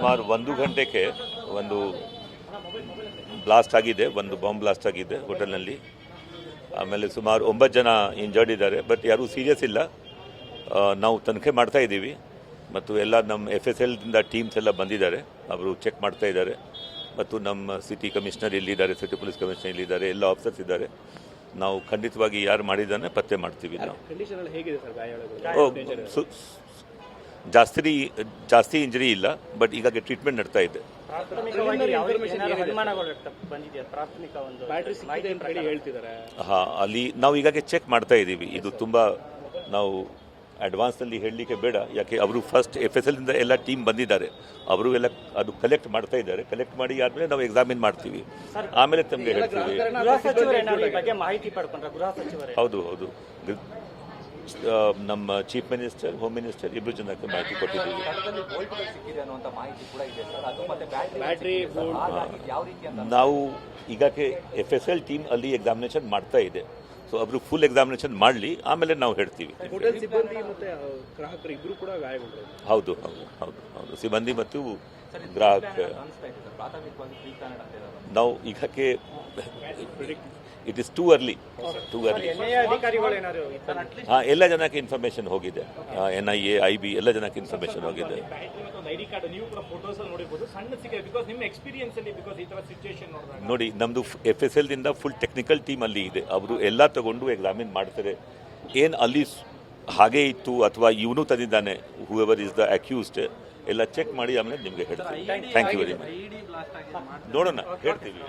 ಸುಮಾರು ಒಂದು ಗಂಟೆಗೆ ಒಂದು ಬ್ಲಾಸ್ಟ್ ಆಗಿದೆ ಒಂದು ಬಾಂಬ್ ಬ್ಲಾಸ್ಟ್ ಆಗಿದೆ ಹೋಟೆಲ್ನಲ್ಲಿ. ಆಮೇಲೆ ಸುಮಾರು ಒಂಬತ್ತು ಜನ ಇಂಜರ್ಡ್ ಇದ್ದಾರೆ ಬಟ್ ಯಾರೂ ಸೀರಿಯಸ್ ಇಲ್ಲ. ನಾವು ತನಿಖೆ ಮಾಡ್ತಾ ಇದ್ದೀವಿ. ಮತ್ತು ಎಲ್ಲ ನಮ್ಮ ಎಫ್ ಎಸ್ ಎಲ್ದಿಂದ ಟೀಮ್ಸ್ ಎಲ್ಲ ಬಂದಿದ್ದಾರೆ. ಅವರು ಚೆಕ್ ಮಾಡ್ತಾ ಇದ್ದಾರೆ. ಮತ್ತು ನಮ್ಮ ಸಿಟಿ ಕಮಿಷನರ್ ಇಲ್ಲಿದ್ದಾರೆ ಸಿಟಿ ಪೊಲೀಸ್ ಕಮಿಷನರ್ ಇಲ್ಲಿದ್ದಾರೆ ಎಲ್ಲ ಆಫೀಸರ್ಸ್ ಇದ್ದಾರೆ. ನಾವು ಖಂಡಿತವಾಗಿ ಯಾರು ಮಾಡಿದ್ದಾನೆ ಪತ್ತೆ ಮಾಡ್ತೀವಿ ನಾವು. ಜಾಸ್ತಿ ಜಾಸ್ತಿ ಇಂಜರಿ ಇಲ್ಲ ಬಟ್ ಈಗ ಟ್ರೀಟ್ಮೆಂಟ್ ನಡ್ತಾ ಇದೆ. ಹಾಂ ಅಲ್ಲಿ ನಾವು ಈಗಾಗಲೇ ಚೆಕ್ ಮಾಡ್ತಾ ಇದ್ದೀವಿ ಇದು ತುಂಬ ನಾವು ಅಡ್ವಾನ್ಸಲ್ಲಿ ಹೇಳಲಿಕ್ಕೆ ಬೇಡ. ಯಾಕೆ ಅವರು ಫಸ್ಟ್ ಎಫ್ ಎಸ್ ಎಲ್ನಿಂದ ಎಲ್ಲ ಟೀಮ್ ಬಂದಿದ್ದಾರೆ. ಅವರು ಎಲ್ಲ ಅದು ಕಲೆಕ್ಟ್ ಮಾಡ್ತಾ ಇದ್ದಾರೆ. ಕಲೆಕ್ಟ್ ಮಾಡಿ ಆದಮೇಲೆ ನಾವು ಎಕ್ಸಾಮಿನ್ ಮಾಡ್ತೀವಿ. ಆಮೇಲೆ ತಮಗೆ ಹೇಳ್ತೀವಿ. ಗೃಹ ಸಚಿವರು ಬಗ್ಗೆ ಮಾಹಿತಿ ಪಡ್ಕೊಂಡ್ರ? ಗೃಹ ಸಚಿವರೇ? ಹೌದು ಹೌದು. ನಮ್ಮ ಚೀಫ್ ಮಿನಿಸ್ಟರ್ ಹೋಮ್ ಮಿನಿಸ್ಟರ್ ಇಬ್ಬರು ಜನಕ್ಕೆ ಮಾಹಿತಿ ಕೊಟ್ಟಿದ್ದೀವಿ. ಸ್ಥಳದಲ್ಲಿ ಬೋಲ್ಟ್ಗಳು ಸಿಕ್ಕಿದೆ ಅನ್ನುವಂತ ಮಾಹಿತಿ ಕೂಡ ಇದೆ ಸರ್. ಅದು ಮತ್ತೆ ಬ್ಯಾಟ್ರಿ ಬ್ಯಾಟ್ರಿ ಬೋರ್ಡ್ ಹಾಗಾಗಿ ಯಾವ ರೀತಿ ಅಂತ ನಾವು ಈಗಾಗಲೇ ಎಫ್ ಎಸ್ ಎಲ್ ಟೀಮ್ ಅಲ್ಲಿ ಎಕ್ಸಾಮಿನೇಷನ್ ಮಾಡ್ತಾ ಇದೆ. ಸೊ ಅವರು ಫುಲ್ ಎಕ್ಸಾಮಿನೇಷನ್ ಮಾಡಲಿ ಆಮೇಲೆ ನಾವು ಹೇಳ್ತೀವಿ. ಹೋಟೆಲ್ ಸಿಬ್ಬಂದಿ ಮತ್ತೆ ಗ್ರಾಹಕರು ಇಬ್ರು ಕೂಡ ಗಾಯಗೊಂಡ್ರು ಹೌದು ಹೌದು ಹೌದು ಹೌದು. ಸಿಬ್ಬಂದಿ ಮತ್ತು ಗ್ರಾಹಕ. ನಾವು ಈಗಕ್ಕೆ it is too early too early ಹಾಂ ಎಲ್ಲ ಜನಕ್ಕೆ ಇನ್ಫಾರ್ಮೇಷನ್ ಹೋಗಿದೆ. N I A I B ಎಲ್ಲ ಜನಕ್ಕೆ ಇನ್ಫಾರ್ಮೇಷನ್ ಹೋಗಿದೆ. ಬ್ಯಾಟ್ರಿ ಮತ್ತು ಒಂದು ಐಡಿ ಕಾರ್ಡ್ ನೀವು ಕೂಡ ಫೋಟೋಸ್ ಅಲ್ಲಿ ನೋಡಿರ್ಬೋದು. ಸಣ್ಣ ಸಿಕ್ಕಿದೆ ಬಿಕಾಸ್ ನಿಮ್ಮ ಎಕ್ಸ್ಪೀರಿಯನ್ಸ್ ಅಲ್ಲಿ ಬಿಕಾಸ್ ಈ ತರ ಸಿಚುವೇಶನ್ ನೋಡಿದಾಗ. ನೋಡಿ ನಮ್ಮದು ಎಫ್ ಎಸ್ ಎಲ್ದಿಂದ ಫುಲ್ ಟೆಕ್ನಿಕಲ್ ಟೀಮ್ ಅಲ್ಲಿ ಇದೆ. ಅವರು ಎಲ್ಲ ತಗೊಂಡು ಎಕ್ಸಾಮಿನ್ ಮಾಡ್ತಾರೆ. ಏನು ಅಲ್ಲಿ ಹಾಗೆ ಇತ್ತು ಅಥವಾ ಇವನು ತಂದಿದ್ದಾನೆ whoever is the accused ಎಲ್ಲ ಚೆಕ್ ಮಾಡಿ ಆಮೇಲೆ ನಿಮಗೆ ಹೇಳ್ತೀವಿ ಥ್ಯಾಂಕ್ ಯು ವೆರಿ ಮಚ್ ನೋಡೋಣ ಹೇಳ್ತೀವಿ